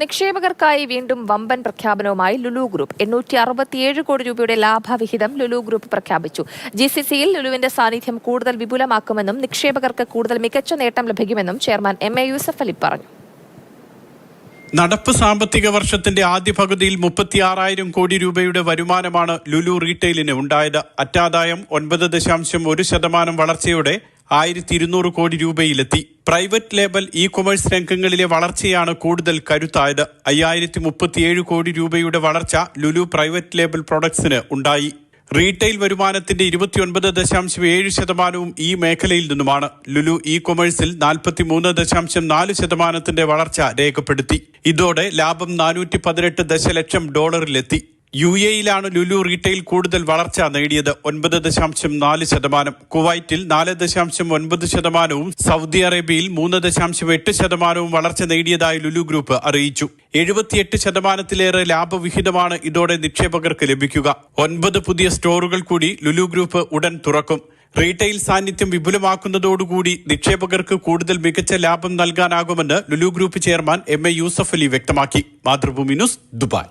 നിക്ഷേപകർക്കായി വീണ്ടും വമ്പൻ പ്രഖ്യാപനവുമായി ലുലു ഗ്രൂപ്പ്. എണ്ണൂറ്റി അറുപത്തിയേഴ് കോടി രൂപയുടെ ലാഭവിഹിതം ലുലു ഗ്രൂപ്പ് പ്രഖ്യാപിച്ചു. ജി സി സിയിൽ ലുലുവിന്റെ സാന്നിധ്യം കൂടുതൽ വിപുലമാക്കുമെന്നും നിക്ഷേപകർക്ക് കൂടുതൽ മികച്ച നേട്ടം ലഭിക്കുമെന്നും chairman M A Yusuf Ali പറഞ്ഞു. നടപ്പ് സാമ്പത്തിക വർഷത്തിന്റെ ആദ്യ പകുതിയിൽ മുപ്പത്തിയാറായിരം കോടി രൂപയുടെ വരുമാനമാണ് ലുലു റീറ്റെയിലിന് ഉണ്ടായത്. അറ്റാദായം ഒൻപത് ദശാംശം ഒരു ശതമാനം വളർച്ചയോടെ ആയിരത്തി ഇരുന്നൂറ് കോടി രൂപയിലെത്തി. പ്രൈവറ്റ് ലേബൽ ഇ കൊമേഴ്സ് രംഗങ്ങളിലെ വളർച്ചയാണ് കൂടുതൽ കരുത്തായത്. അയ്യായിരത്തി മുപ്പത്തിയേഴ് കോടി രൂപയുടെ വളർച്ച ലുലു പ്രൈവറ്റ് ലേബൽ പ്രൊഡക്ട്സിന് ഉണ്ടായി. റീറ്റെയിൽ വരുമാനത്തിന്റെ ഇരുപത്തിയൊൻപത് ദശാംശം ഏഴ് ശതമാനവും ഈ മേഖലയിൽ നിന്നുമാണ്. ലുലു ഇ കൊമേഴ്സിൽ നാൽപ്പത്തി മൂന്ന് ദശാംശം നാല് ശതമാനത്തിന്റെ വളർച്ച രേഖപ്പെടുത്തി. ഇതോടെ ലാഭം നാനൂറ്റി പതിനെട്ട് ദശലക്ഷം ഡോളറിലെത്തി. യു എയിലാണ് ലുലു റീറ്റെയിൽ കൂടുതൽ വളർച്ച നേടിയത്. ഒൻപത് ദശാംശം നാല് ശതമാനം. കുവൈറ്റിൽ നാല് ദശാംശം ഒൻപത് ശതമാനവും സൗദി അറേബ്യയിൽ മൂന്ന് ദശാംശം എട്ട് ശതമാനവും വളർച്ച നേടിയതായി ലുലു ഗ്രൂപ്പ് അറിയിച്ചു. എഴുപത്തിയെട്ട് ശതമാനത്തിലേറെ ലാഭവിഹിതമാണ് ഇതോടെ നിക്ഷേപകർക്ക് ലഭിക്കുക. ഒൻപത് പുതിയ സ്റ്റോറുകൾ കൂടി ലുലു ഗ്രൂപ്പ് ഉടൻ തുറക്കും. റീറ്റെയിൽ സാന്നിധ്യം വിപുലമാക്കുന്നതോടുകൂടി നിക്ഷേപകർക്ക് കൂടുതൽ മികച്ച ലാഭം നൽകാനാകുമെന്ന് Lulu group chairman M A Yusuf Ali വ്യക്തമാക്കി. Mathrubhumi news Dubai.